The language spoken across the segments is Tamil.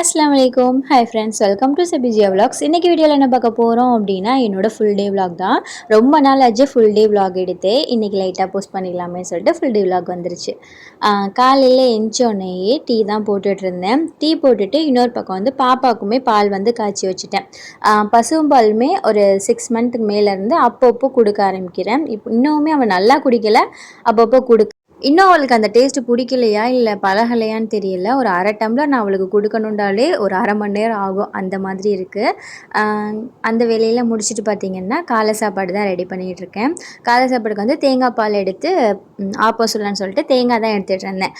அஸ்லாம் வலைக்கும் ஹாய் ஃப்ரெண்ட்ஸ் வெல்கம் டு செபிஜியா விலாக்ஸ் இன்றைக்கி வீடியோவில் என்ன பார்க்க போகிறோம் அப்படின்னா என்னோடய ஃபுல் டே விலாக் தான். ரொம்ப நாள் ஆச்சு ஃபுல் டே விலாக் எடுத்து இன்றைக்கி லைட்டாக போஸ்ட் பண்ணிடலாமே சொல்லிட்டு ஃபுல் டே விலாக் வந்துருச்சு. காலையில் எஞ்சோடனேயே டீ தான் போட்டுட்டு இருந்தேன். டீ போட்டுட்டு இன்னொரு பக்கம் வந்து பாப்பாவுக்குமே பால் வந்து காய்ச்சி வச்சுட்டேன். பசும்பாலுமே ஒரு சிக்ஸ் மந்த்துக்கு மேலேருந்து அப்பப்போ கொடுக்க ஆரம்பிக்கிறேன். இப்போ இன்னுமே அவன் நல்லா குடிக்கலை. அப்பப்போ கொடுக்க இன்னும் அவளுக்கு அந்த டேஸ்ட்டு பிடிக்கலையா இல்லை பழகலையான்னு தெரியல. ஒரு அரை டம்ளர் நான் அவளுக்கு கொடுக்கணுன்றாலே ஒரு அரை மணி நேரம் ஆகும். அந்த மாதிரி இருக்குது அந்த வேலையில் முடிச்சுட்டு பார்த்திங்கன்னா காலை சாப்பாடு தான் ரெடி பண்ணிகிட்ருக்கேன் காலை சாப்பாடுக்கு வந்து தேங்காய் பால் எடுத்து ஆப்போசிட்லான்னு சொல்லிட்டு தேங்காய் தான் எடுத்துகிட்டு இருந்தேன்.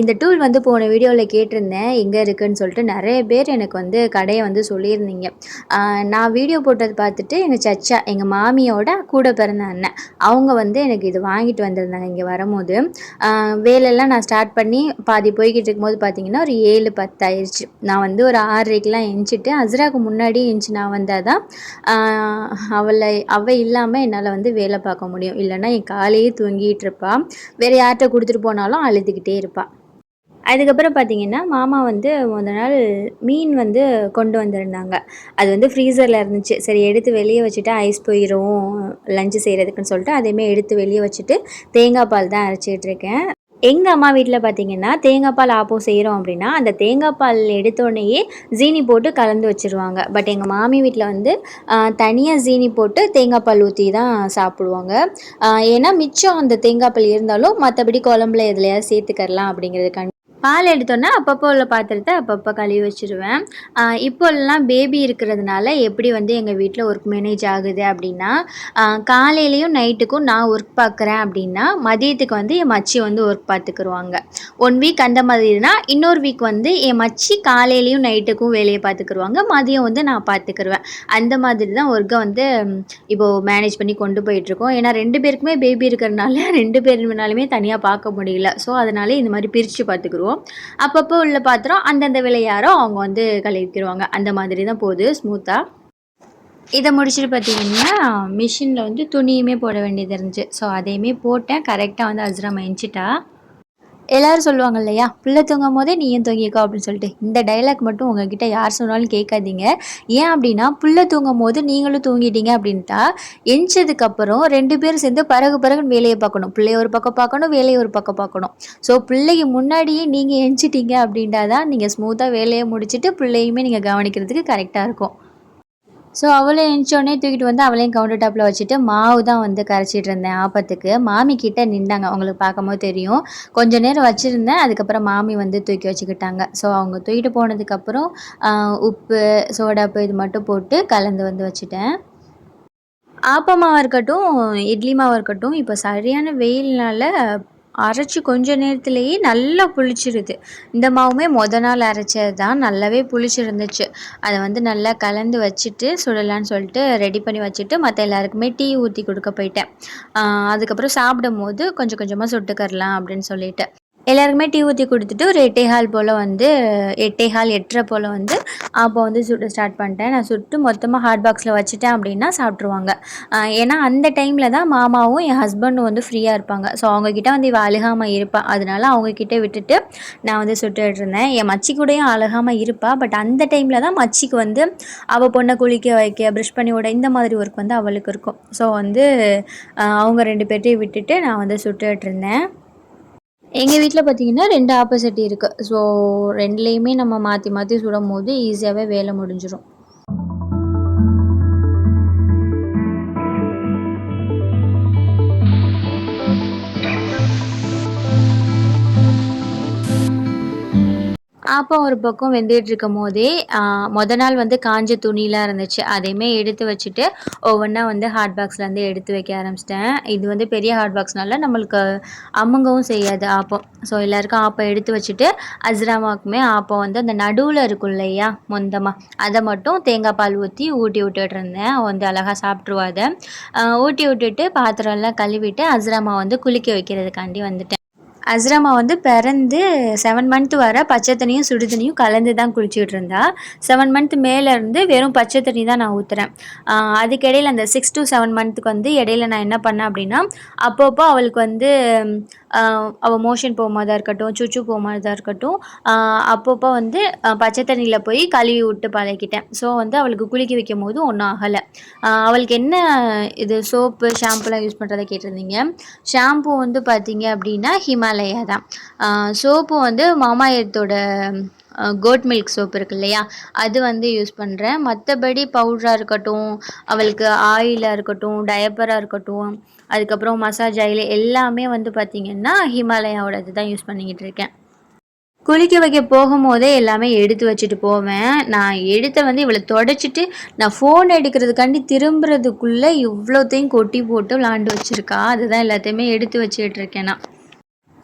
இந்த டூல் வந்து போன வீடியோவில் கேட்டிருந்தேன். எங்கே இருக்குதுன்னு சொல்லிட்டு நிறைய பேர் எனக்கு வந்து கடையை வந்து சொல்லியிருந்தீங்க. நான் வீடியோ போட்டது பார்த்துட்டு எங்கள் சச்சா எங்கள் மாமியோட கூட பிறந்த அண்ணன் அவங்க வந்து எனக்கு இது வாங்கிட்டு வந்திருந்தாங்க இங்கே வரும்போது. வேலையெல்லாம் நான் ஸ்டார்ட் பண்ணி பாதி போய்கிட்டு இருக்கும்போது பார்த்தீங்கன்னா ஒரு ஏழு பத்து ஆயிடுச்சு நான் வந்து ஒரு ஆறரைக்கெலாம் எஞ்சிட்டு அஸ்ராக்கு முன்னாடி எஞ்சி நான் வந்தால் தான் அவளை அவள் இல்லாமல் என்னால் வந்து வேலை பார்க்க முடியும். இல்லைன்னா என் காலையே தூங்கிட்டு இருப்பாள் வேறு யார்கிட்ட கொடுத்துட்டு போனாலும் அழுதுகிட்டே இருப்பாள் அதுக்கப்புறம் பார்த்திங்கன்னா மாமா வந்து முத நாள் மீன் வந்து கொண்டு வந்திருந்தாங்க. அது வந்து ஃப்ரீசரில் இருந்துச்சு. சரி எடுத்து வெளியே வச்சுட்டு ஐஸ் போயிடும் லஞ்சு செய்கிறதுக்குன்னு சொல்லிட்டு அதையுமே எடுத்து வெளியே வச்சுட்டு தேங்காய் பால் தான் அரைச்சிட்ருக்கேன் எங்கள் அம்மா வீட்டில் பார்த்தீங்கன்னா தேங்காய் பால் ஆப்போ செய்கிறோம் அப்படின்னா அந்த தேங்காய் பால் எடுத்தோடனேயே ஜீனி போட்டு கலந்து வச்சுருவாங்க. பட் எங்கள் மாமி வீட்டில் வந்து தனியாக ஜீனி போட்டு தேங்காய் பால் ஊற்றி தான் சாப்பிடுவாங்க. ஏன்னா மிச்சம் அந்த தேங்காய் பால் இருந்தாலும் மற்றபடி குழம்புல எதுலையாவது சேர்த்துக்கரலாம் அப்படிங்கிறதுக்காண்டி பால் எடுத்தோன்னா அப்பப்போ உள்ள பாத்திரத்தை அப்பப்போ கழுவி வச்சுருவேன். இப்போல்லாம் பேபி இருக்கிறதுனால எப்படி வந்து எங்கள் வீட்டில் ஒர்க் மேனேஜ் ஆகுது அப்படின்னா காலையிலையும் நைட்டுக்கும் நான் ஒர்க் பார்க்குறேன் அப்படின்னா மதியத்துக்கு வந்து என் மச்சி வந்து ஒர்க் பார்த்துக்குருவாங்க ஒன் வீக் அந்த மாதிரினா இன்னொரு வீக் வந்து என் மச்சி காலையிலையும் நைட்டுக்கும் வேலையை பார்த்துக்குருவாங்க மதியம் வந்து நான் பார்த்துக்குருவேன் அந்த மாதிரி தான் ஒர்க்கை வந்து இப்போது மேனேஜ் பண்ணி கொண்டு போயிட்டுருக்கோம். ஏன்னா ரெண்டு பேருக்குமே பேபி இருக்கிறதுனால ரெண்டு பேருனாலுமே தனியாக பார்க்க முடியல. ஸோ அதனால இந்த மாதிரி பிரித்து பார்த்துக்குருவோம் வச்சுருவோம் அப்பப்போ உள்ள பாத்திரம் அந்தந்த விலையாரோ அவங்க வந்து கழுவிக்கிடுவாங்க அந்த மாதிரி தான் போகுது ஸ்மூத்தாக இதை முடிச்சுட்டு பார்த்தீங்கன்னா மிஷினில் வந்து துணியுமே போட வேண்டியது இருந்துச்சு. ஸோ அதையுமே போட்டேன். கரெக்டாக வந்து அஜ்ரா மைஞ்சிட்டா எல்லோரும் சொல்லுவாங்க இல்லையா? பிள்ளை தூங்கும் போதே நீ ஏன் தூங்கிக்கோ அப்படின்னு சொல்லிட்டு. இந்த டைலாக் மட்டும் உங்ககிட்ட யார் சொன்னாலும் கேட்காதீங்க. ஏன் அப்படின்னா புள்ள தூங்கும் போது நீங்களும் தூங்கிட்டீங்க அப்படின்ட்டா எஞ்சதுக்கப்புறம் ரெண்டு பேரும் சேர்ந்து பிறகு பிறகு வேலையை பார்க்கணும். பிள்ளைய ஒரு பக்கம் பார்க்கணும் வேலையை ஒரு பக்கம் பார்க்கணும். ஸோ பிள்ளைக்கு முன்னாடியே நீங்கள் எஞ்சிட்டீங்க அப்படின்ட்டா தான் நீங்கள் ஸ்மூத்தாக வேலையை முடிச்சுட்டு பிள்ளையுமே நீங்கள் கவனிக்கிறதுக்கு கரெக்டாக இருக்கும். ஸோ அவளை எழுந்தோடனே தூக்கிட்டு வந்து அவளையும் கவுண்டர் டாப்பில் வச்சுட்டு மாவு தான் வந்து கரைச்சிட்டு இருந்தேன் ஆப்பத்துக்கு. மாமி கிட்ட நின்றாங்க. அவங்களுக்கு பார்க்கும்போது தெரியும். கொஞ்ச நேரம் வச்சுருந்தேன். அதுக்கப்புறம் மாமி வந்து தூக்கி வச்சுக்கிட்டாங்க. ஸோ அவங்க தூக்கிட்டு போனதுக்கப்புறம் உப்பு சோடாப்பு இது மட்டும் போட்டு கலந்து வந்து வச்சுட்டேன். ஆப்பமாவாக இருக்கட்டும் இட்லி மாவாக இருக்கட்டும் இப்போ சரியான வெயில்னால அரைச்சி கொஞ்ச நேரத்துலேயே நல்லா புளிச்சிருது. இந்த மாவுமே மொதல் நாள் அரைச்சது தான் நல்லாவே புளிச்சிருந்துச்சு. அதை வந்து நல்லா கலந்து வச்சுட்டு சுடலான்னு சொல்லிட்டு ரெடி பண்ணி வச்சுட்டு மற்ற எல்லாருக்குமே டீ ஊற்றி கொடுக்க போயிட்டேன். அதுக்கப்புறம் சாப்பிடும் போது கொஞ்சம் கொஞ்சமாக சுட்டுக்கரலாம் அப்படின்னு சொல்லிட்டு. எல்லாருக்குமே டீ ஊற்றி கொடுத்துட்டு ஒரு எட்டே ஹால் போல் வந்து எட்டே ஹால் எட்டரை போல் வந்து அப்போ வந்து சுட்டு ஸ்டார்ட் பண்ணிட்டேன். நான் சுட்டு மொத்தமாக ஹாட் பாக்ஸில் வச்சுட்டேன் அப்படின்னா சாப்பிட்ருவாங்க ஏன்னா அந்த டைமில் தான் மாமாவும் என் ஹஸ்பண்டும் வந்து ஃப்ரீயாக இருப்பாங்க. ஸோ அவங்கக்கிட்ட வந்து இவள் அழுகாமல் இருப்பாள் அதனால அவங்கக்கிட்ட விட்டுட்டு நான் வந்து சுட்டுட்டு இருந்தேன். என் மச்சி கூடயும் அழுகாமல் இருப்பாள் பட் அந்த டைமில் தான் மச்சிக்கு வந்து அவள் பொண்ணை குளிக்க வைக்க ப்ரஷ் பண்ணி விட இந்த மாதிரி ஒர்க் வந்து அவளுக்கு இருக்கும். ஸோ வந்து அவங்க ரெண்டு பேர்ட்டையும் விட்டுட்டு நான் வந்து சுட்டுட்டு இருந்தேன். எங்கள் வீட்டில் பார்த்தீங்கன்னா ரெண்டு ஆப்போசிட் இருக்குது ஸோ ரெண்டுலேயுமே நம்ம மாற்றி மாற்றி சுடும் போது ஈஸியாகவே வேலை முடிஞ்சிடும் ஆப்பம் ஒரு பக்கம் வெந்துட்டு இருக்கும் போதே மொதல் நாள் வந்து காஞ்ச துணிலாம் இருந்துச்சு. அதையுமே எடுத்து வச்சுட்டு ஒவ்வொன்றா வந்து ஹாட் பாக்ஸ்லேருந்து எடுத்து வைக்க ஆரம்பிச்சிட்டேன். இது வந்து பெரிய ஹாட் பாக்ஸ்னால நம்மளுக்கு அம்முங்கவும் செய்யாது ஆப்பம். ஸோ எல்லாருக்கும் ஆப்பம் எடுத்து வச்சுட்டு அஸ்ராமாவுக்குமே ஆப்பம் வந்து அந்த நடுவில் இருக்கும் இல்லையா மொந்தமாக அதை மட்டும் தேங்காய் பால் ஊற்றி ஊட்டி விட்டுட்டு இருந்தேன். வந்து அழகாக சாப்பிட்ருவாத ஊட்டி விட்டுட்டு பாத்திரம்லாம் கழுவிட்டு அஸ்ராமா வந்து குளிக்க வைக்கிறதுக்காண்டி வந்துட்டேன். அஸ்ரமா வந்து பிறந்து செவன் மந்த் வர பச்சை தண்ணியும் சுடு தண்ணியும் கலந்து தான் குளிச்சுட்டு இருந்தா செவன் மந்த் மேலேருந்து வெறும் பச்சை தண்ணி தான் நான் ஊற்றுறேன் அதுக்கிடையில் அந்த சிக்ஸ் டு செவன் மந்த்துக்கு வந்து இடையில நான் என்ன பண்ணேன் அப்படின்னா அப்பப்போ அவளுக்கு வந்து அவள் மோஷன் போகும்போதா இருக்கட்டும் சுச்சு போகும்போதா இருக்கட்டும். அப்பப்போ வந்து பச்சை தண்ணியில் போய் கழுவி விட்டு பழகிட்டேன். ஸோ வந்து அவளுக்கு குளிக்க வைக்கும் போது ஒன்றும் ஆகலை அவளுக்கு என்ன இது சோப்பு ஷாம்புலாம் யூஸ் பண்ணுறதை கேட்டிருந்தீங்க? ஷாம்பு வந்து பார்த்தீங்க அப்படின்னா ஹிமாலயா தான். சோப்பு வந்து மாமா எர்த்தோட கோட் மில்க் சோப் இருக்கு இல்லையா? அது வந்து யூஸ் பண்ணுறேன் மற்றபடி பவுடராக இருக்கட்டும் அவளுக்கு ஆயிலாக இருக்கட்டும் டயப்பராக இருக்கட்டும் அதுக்கப்புறம் மசாஜ் ஆயில் எல்லாமே வந்து பார்த்திங்கன்னா ஹிமாலயாவோடது தான் யூஸ் பண்ணிக்கிட்டு இருக்கேன். குளிக்க வைக்க போகும்போதே எல்லாமே எடுத்து வச்சுட்டு போவேன். நான் எடுத்த வந்து இவளை தொடச்சிட்டு நான் ஃபோன் எடுக்கிறதுக்காண்டி திரும்புறதுக்குள்ளே இவ்வளோத்தையும் கொட்டி போட்டு விளாண்டு வச்சுருக்கா. அதுதான் எல்லாத்தையுமே எடுத்து வச்சுக்கிட்டு இருக்கேன் நான்.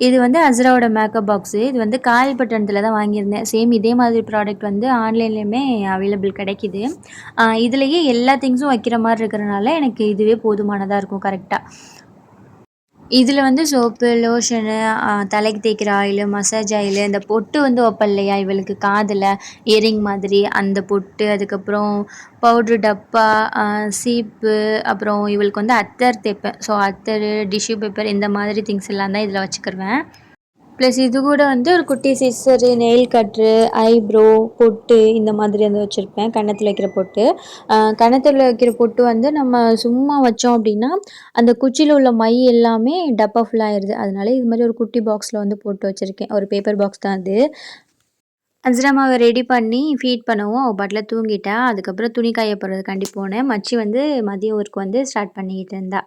இது வந்து அஸ்ராவோட மேக்கப் பாக்ஸு இது வந்து காயல்பட்டணத்தில் தான் வாங்கியிருந்தேன். சேம் இதே மாதிரி ப்ராடக்ட் வந்து ஆன்லைன்லேயுமே அவைலபிள் கிடைக்கிது. இதுலேயே எல்லா திங்ஸும் வைக்கிற மாதிரி இருக்கிறனால எனக்கு இதுவே போதுமானதாக இருக்கும் கரெக்டாக இதில் வந்து சோப்பு லோஷனு தலைக்கு தேய்க்கிற ஆயிலு மசாஜ் ஆயிலு இந்த பொட்டு வந்து வைப்பேன் இல்லையா? இவளுக்கு காதில் இயரிங் மாதிரி அந்த பொட்டு அதுக்கப்புறம் பவுட்ரு டப்பா சீப்பு அப்புறம் இவளுக்கு வந்து அத்தர் தேய்ப்பேன் ஸோ அத்தர் டிஷ்யூ பேப்பர் இந்த மாதிரி திங்ஸ் எல்லாம் தான் இதில் வச்சுக்கிருவேன். ப்ளஸ் இது கூட வந்து ஒரு குட்டி சிஸ்ஸரு நெயில் கட்ரு ஐப்ரோ பொட்டு இந்த மாதிரி வந்து வச்சுருப்பேன். கன்னத்தில் வைக்கிற பொட்டு. கன்னத்தில் வைக்கிற பொட்டு வந்து நம்ம சும்மா வச்சோம் அப்படின்னா அந்த குச்சியில் உள்ள மை எல்லாமே டப்பா ஃபுல்லாகிடுது அதனால இது மாதிரி ஒரு குட்டி பாக்ஸில் வந்து போட்டு வச்சுருக்கேன். ஒரு பேப்பர் பாக்ஸ் தான் அது. அஜ்ரமாவை ரெடி பண்ணி ஃபீட் பண்ணவும். அவள் பாட்டில் தூங்கிட்டா. அதுக்கப்புறம் துணி காய போடுறதுக்காண்டி போனேன். மச்சி வந்து மதிய ஊருக்கு வந்து ஸ்டார்ட் பண்ணிக்கிட்டு இருந்தா.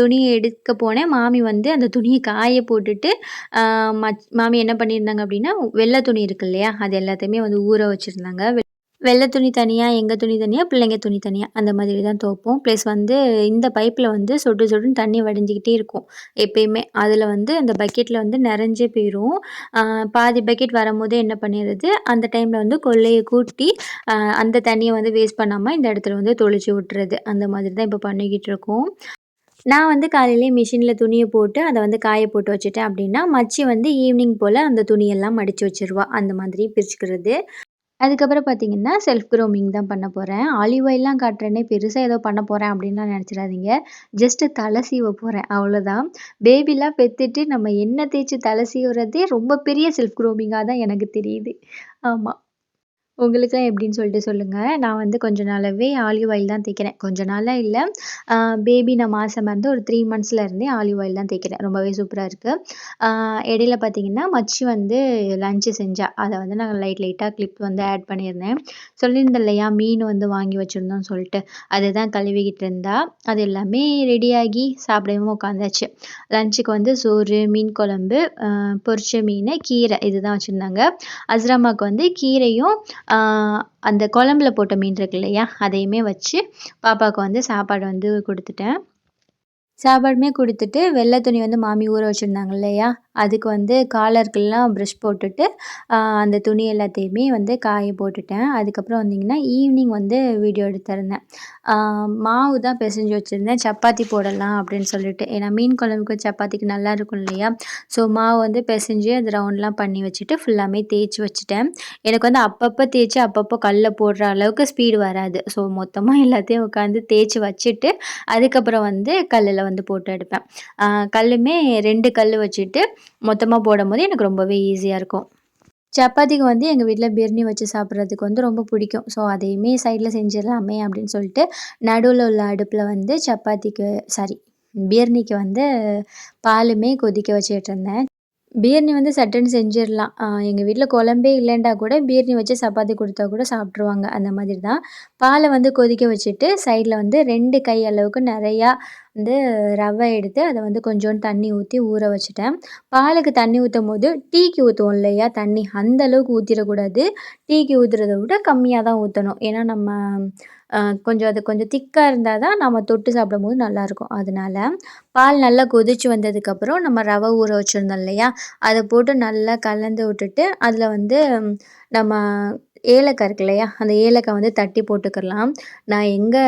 துணி எடுக்க போனேன். மாமி வந்து அந்த துணியை காய போட்டுட்டு மச் மாமி என்ன பண்ணியிருந்தாங்க அப்படின்னா வெள்ளை துணி இருக்கு இல்லையா அது எல்லாத்தையுமே வந்து ஊற வச்சுருந்தாங்க. வெள்ளை துணி தனியாக எங்கள் துணி தனியாக பிள்ளைங்க துணி தனியாக அந்த மாதிரி தான் துவைப்போம். ப்ளஸ் வந்து இந்த பைப்பில் வந்து சொட்டு சொட்டுன்னு தண்ணி வடிஞ்சிக்கிட்டே இருக்கும். எப்பயுமே அதில் வந்து அந்த பக்கெட்டில் வந்து நிறைஞ்சே போயிடும் பாதி பக்கெட் வரும்போதே என்ன பண்ணிடுறது? அந்த டைமில் வந்து கொள்ளையை கூட்டி அந்த தண்ணியை வந்து வேஸ்ட் பண்ணாமல் இந்த இடத்துல வந்து தொளிச்சு விட்டுறது. அந்த மாதிரி தான் இப்போ பண்ணிக்கிட்டு இருக்கோம். நான் வந்து காலையிலே மிஷினில் துணியை போட்டு அதை வந்து காய போட்டு வச்சுட்டேன் அப்படின்னா மச்சி வந்து ஈவினிங் போல் அந்த துணியெல்லாம் மடித்து வச்சுருவா. அந்த மாதிரி பிரிச்சுக்கிறது. அதுக்கப்புறம் பார்த்தீங்கன்னா செல்ஃப் க்ரூமிங் தான் பண்ண போகிறேன் ஆலிவ் ஆயிலெலாம் காட்டுறேனே பெருசாக ஏதோ பண்ண போகிறேன் அப்படின்லாம் நினச்சிடாதீங்க. ஜஸ்ட்டு தலை சீவ போகிறேன் அவ்வளோதான் பேபிலாம் பெற்றுட்டு நம்ம எண்ணெய் தேய்ச்சி தலை சீவுறதே ரொம்ப பெரிய செல்ஃப் க்ரூமிங்காக தான் எனக்கு தெரியுது. ஆமாம் உங்களுக்குலாம் எப்படின்னு சொல்லிட்டு சொல்லுங்கள் நான் வந்து கொஞ்ச நாளாகவே ஆலிவ் ஆயில் தான் தேய்க்கிறேன். கொஞ்ச நாளாக இல்லை பேபி நான் மாதம் இருந்து ஒரு த்ரீ மந்த்ஸில் இருந்தே ஆலிவ் ஆயில் தான் தேய்க்கிறேன். ரொம்பவே சூப்பராக இருக்குது இடையில பார்த்தீங்கன்னா மச்சி வந்து லஞ்சு செஞ்சா அதை வந்து நான் லைட் லைட்டாக கிளிப் வந்து ஆட் பண்ணியிருந்தேன் சொல்லியிருந்தேன் இல்லையா மீன் வந்து வாங்கி வச்சுருந்தோம் சொல்லிட்டு. அதுதான் கழுவிக்கிட்டு இருந்தா அது எல்லாமே ரெடியாகி சாப்பிடவும் உட்காந்தாச்சு. லஞ்சுக்கு வந்து சோறு மீன் குழம்பு பொரிச்ச மீன் கீரை இதுதான் வச்சுருந்தாங்க. அஸ்ராமாவுக்கு வந்து கீரையும் அந்த குழம்புல போட்ட மீன் இருக்கு இல்லையா அதையுமே வச்சு பாப்பாவுக்கு வந்து சாப்பாடு வந்து கொடுத்துட்டேன். சாப்பாடுமே கொடுத்துட்டு வெள்ளை துணி வந்து மாமி ஊற வச்சுருந்தாங்க இல்லையா அதுக்கு வந்து காலருக்கெல்லாம் ப்ரெஷ் போட்டுட்டு அந்த துணி எல்லாத்தையுமே வந்து காய போட்டுட்டேன். அதுக்கப்புறம் வந்திங்கன்னா ஈவினிங் வந்து வீடியோ எடுத்திருந்தேன். மாவு தான் பிசைஞ்சு வச்சுருந்தேன். சப்பாத்தி போடலாம் அப்படின்னு சொல்லிட்டு. ஏன்னா மீன் குழம்புக்கு சப்பாத்திக்கு நல்லா இருக்கும் இல்லையா? ஸோ மாவு வந்து பிசைஞ்சு அது ரவுண்ட்லாம் பண்ணி வச்சுட்டு ஃபுல்லாமே தேய்ச்சி வச்சுட்டேன். எனக்கு வந்து அப்பப்போ தேய்ச்சி அப்பப்போ கல்லில் போடுற அளவுக்கு ஸ்பீடு வராது. ஸோ மொத்தமாக எல்லாத்தையும் உட்காந்து தேய்ச்சி வச்சுட்டு அதுக்கப்புறம் வந்து கல்லில் வந்து போட்டு எடுப்பேன். கல்லுமே ரெண்டு கல் வச்சுட்டு மொத்தமாக போடும்போது எனக்கு ரொம்பவே ஈஸியாக இருக்கும். சப்பாத்திக்கு வந்து எங்கள் வீட்டில் பிரியாணி வச்சு சாப்பிட்றதுக்கு வந்து ரொம்ப பிடிக்கும். ஸோ அதையுமே சைடில் செஞ்சிடலாமே அப்படின்னு சொல்லிட்டு நடுவில் உள்ள அடுப்பில் வந்து சப்பாத்திக்கு சாரி பிரியாணிக்கு வந்து பாலுமே கொதிக்க வச்சுட்டு இருந்தேன். பிரியாணி வந்து சட்டுன்னு செஞ்சிடலாம். எங்கள் வீட்டில் குழம்பே இல்லைண்டா கூட பிரியாணி வச்சு சப்பாத்தி கொடுத்தா கூட சாப்பிட்ருவாங்க அந்த மாதிரி தான். பாலை வந்து கொதிக்க வச்சுட்டு சைடில் வந்து ரெண்டு கை அளவுக்கு நிறையா வந்து ரவை எடுத்து அதை வந்து கொஞ்சோண்டு தண்ணி ஊற்றி ஊற வச்சுட்டேன். பாலுக்கு தண்ணி ஊற்றும் போது டீக்கு ஊற்றுவோம் இல்லையா? தண்ணி அந்த அளவுக்கு ஊற்றிடக்கூடாது டீக்கு ஊற்றுறத விட கம்மியாக தான் ஊற்றணும் ஏன்னா நம்ம கொஞ்சம் அது கொஞ்சம் திக்காக இருந்தால் தான் நம்ம தொட்டு சாப்பிடும்போது நல்லாயிருக்கும். அதனால பால் நல்லா கொதித்து வந்ததுக்கப்புறம் நம்ம ரவை ஊற வச்சுருந்தோம் இல்லையா? அதை போட்டு நல்லா கலந்து விட்டுட்டு அதில் வந்து நம்ம ஏலக்காய் இருக்கு இல்லையா? அந்த ஏலக்காய் வந்து தட்டி போட்டுக்கலாம். நான் எங்கே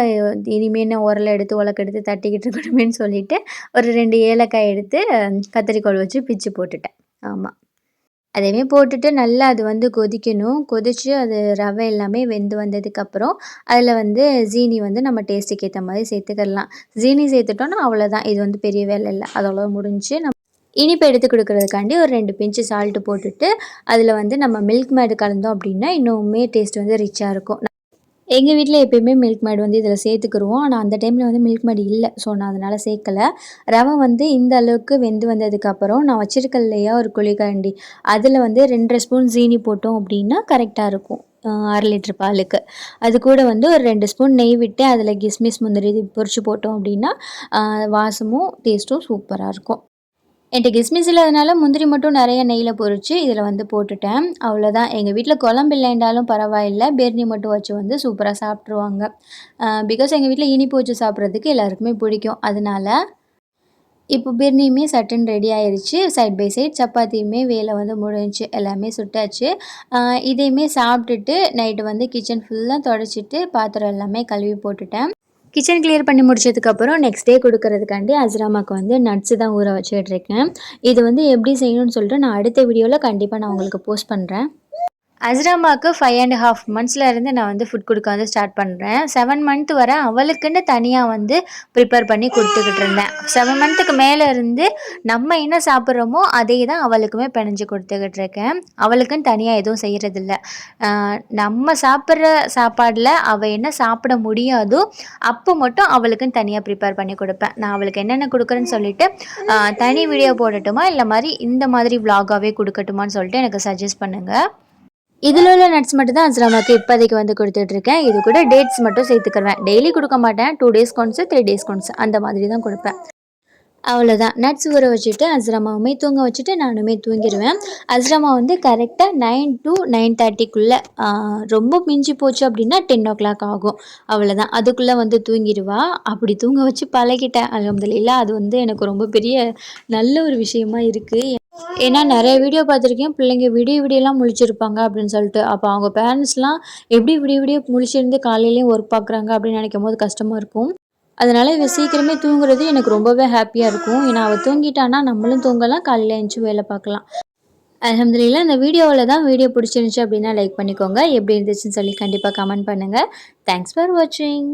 இனிமேல் உரலை எடுத்து உலக்க எடுத்து தட்டிக்கிட்டு இருக்கணுமேன்னு சொல்லிட்டு ஒரு ரெண்டு ஏலக்காய் எடுத்து கத்திரிக்கோள் வச்சு பிச்சு போட்டுட்டேன். ஆமாம் அதையுமே போட்டுட்டு நல்லா அது வந்து கொதிக்கணும். கொதித்து அது ரவை எல்லாமே வெந்து வந்ததுக்கப்புறம் அதில் வந்து ஜீனி வந்து நம்ம டேஸ்ட்டுக்கு ஏற்ற மாதிரி சேர்த்துக்கிடலாம் ஜீனி சேர்த்துட்டோன்னா அவ்வளோதான் இது வந்து பெரிய வேலை இல்லை. அதோட முடிஞ்சு நம்ம இனிப்பு எடுத்து கொடுக்குறதுக்காண்டி ஒரு ரெண்டு பிஞ்சு சால்ட்டு போட்டுட்டு அதில் வந்து நம்ம மில்க் மேடு கலந்தோம் அப்படின்னா இன்னுமே டேஸ்ட் வந்து ரிச்சாக இருக்கும். எங்கள் வீட்டில் எப்பயுமே மில்க் மேட் வந்து இதில் சேர்த்துக்குருவோம். ஆனால் அந்த டைமில் வந்து மில்க் மேட் இல்லை. ஸோ நான் அதனால் சேர்க்கலை. ரவை வந்து இந்த அளவுக்கு வெந்து வந்ததுக்கப்புறம் நான் வச்சுருக்க இல்லையா ஒரு குழிக்கரண்டி. அதில் வந்து ரெண்டரை ஸ்பூன் சீனி போட்டோம் அப்படின்னா கரெக்டாக இருக்கும். அரை லிட்ரு பாலுக்கு. அது கூட வந்து ஒரு ரெண்டு ஸ்பூன் நெய் விட்டு அதில் கிஸ்மிஸ் முந்திரி பொரிச்சு போட்டோம் அப்படின்னா வாசமும் டேஸ்ட்டும் சூப்பராக இருக்கும். என்கிட்ட கிஸ்மிஸ் இல்லாதனால முந்திரி மட்டும் நிறைய நெய்யில் பொறிச்சு இதில் வந்து போட்டுட்டேன். அவ்வளோதான் எங்கள் வீட்டில் குழம்பு இல்லைண்டாலும் பரவாயில்ல. பேர்னி மட்டும் வச்சு வந்து சூப்பராக சாப்பிட்ருவாங்க பிகாஸ் எங்கள் வீட்டில் இனிப்பு வச்சு சாப்பிட்றதுக்கு எல்லாருக்குமே பிடிக்கும். அதனால இப்போ பிரியாணியுமே சட்டன் ரெடி ஆயிடுச்சு சைட் பை சைட் சப்பாத்தியுமே வேலை வந்து முடிஞ்சிச்சு. எல்லாமே சுட்டாச்சு. இதையுமே சாப்பிட்டுட்டு நைட்டு வந்து கிச்சன் ஃபுல்லாக தொடச்சிட்டு பாத்திரம் எல்லாமே கழுவி போட்டுட்டேன். கிச்சன் கிளியர் பண்ணி முடிச்சதுக்கப்புறம் நெக்ஸ்ட் டே கொடுக்கறதுக்காண்டி அஸ்ராமாக்கு வந்து நட்ஸு தான் ஊற வச்சுட்ருக்கேன் இது வந்து எப்படி செய்யணும்னு சொல்லிட்டு நான் அடுத்த வீடியோவில் கண்டிப்பாக நான் உங்களுக்கு போஸ்ட் பண்ணுறேன் அஸ்ராமாவுக்கு ஃபைவ் அண்ட் ஹாஃப் மந்த்ஸ்லேருந்து நான் வந்து ஃபுட் கொடுக்க வந்து ஸ்டார்ட் பண்ணுறேன் செவன் மந்த் வர அவளுக்குன்னு தனியாக வந்து ப்ரிப்பேர் பண்ணி கொடுத்துக்கிட்டு இருந்தேன். செவன் மந்த்துக்கு மேலே இருந்து நம்ம என்ன சாப்பிட்றோமோ அதே தான் அவளுக்குமே பிணைஞ்சு கொடுத்துக்கிட்டு இருக்கேன். அவளுக்குன்னு தனியாக எதுவும் செய்கிறதில்ல நம்ம சாப்பிட்ற சாப்பாடில் அவள் என்ன சாப்பிட முடியாதோ அப்போ மட்டும் அவளுக்குன்னு தனியாக ப்ரிப்பேர் பண்ணி கொடுப்பேன். நான் அவளுக்கு என்னென்ன கொடுக்குறேன்னு சொல்லிட்டு தனி வீடியோ போடட்டுமா? இல்லை மாதிரி இந்த மாதிரி விலாகாகவே கொடுக்கட்டுமான்னு சொல்லிட்டு எனக்கு சஜஸ்ட் பண்ணுங்கள் இதில் உள்ள நட்ஸ் மட்டும் தான் அஸ்ராமாக்கு இப்போதைக்கு வந்து கொடுத்துட்ருக்கேன். இது கூட டேட்ஸ் மட்டும் சேர்த்துக்கிருவேன் டெய்லி கொடுக்க மாட்டேன். டூ டேஸ் கொன்ஸு த்ரீ டேஸ் கொன்ஸ் அந்த மாதிரி தான் கொடுப்பேன். அவ்வளோதான் நட்ஸ் ஊற வச்சுட்டு அஸ்ராமாவுமே தூங்க வச்சுட்டு நானுமே தூங்கிடுவேன் அஸ்ராமா வந்து கரெக்டாக நைன் டு நைன் தேர்ட்டிக்குள்ளே ரொம்ப மிஞ்சி போச்சு அப்படின்னா டென் ஓ கிளாக் ஆகும். அவ்வளோதான் அதுக்குள்ளே வந்து தூங்கிடுவா. அப்படி தூங்க வச்சு பழகிட்டேன். அலமதுல்லா அது வந்து எனக்கு ரொம்ப பெரிய நல்ல ஒரு விஷயமா இருக்குது ஏன்னா நிறைய வீடியோ பார்த்துருக்கேன். பிள்ளைங்க விடிய விடியெல்லாம் முழிச்சிருப்பாங்க அப்படின்னு சொல்லிட்டு. அப்போ அவங்க பேரண்ட்ஸ்லாம் எப்படி விடிய விடிய முழிச்சிருந்து காலையிலேயும் ஒர்க் பார்க்குறாங்க அப்படின்னு நினைக்கும் போது கஷ்டமாக இருக்கும். அதனால் இவள் சீக்கிரமே தூங்குறது எனக்கு ரொம்பவே ஹாப்பியாக இருக்கும். ஏன்னா அவள் தூங்கிட்டான்னா நம்மளும் தூங்கலாம் காலையில் எழுந்துச்சி வேலை பார்க்கலாம். அலமதுல இந்த வீடியோவில் தான் வீடியோ பிடிச்சிருந்துச்சி அப்படின்னா லைக் பண்ணிக்கோங்க. எப்படி இருந்துச்சுன்னு சொல்லி கண்டிப்பாக கமெண்ட் பண்ணுங்கள் தேங்க்ஸ் ஃபார் வாட்சிங்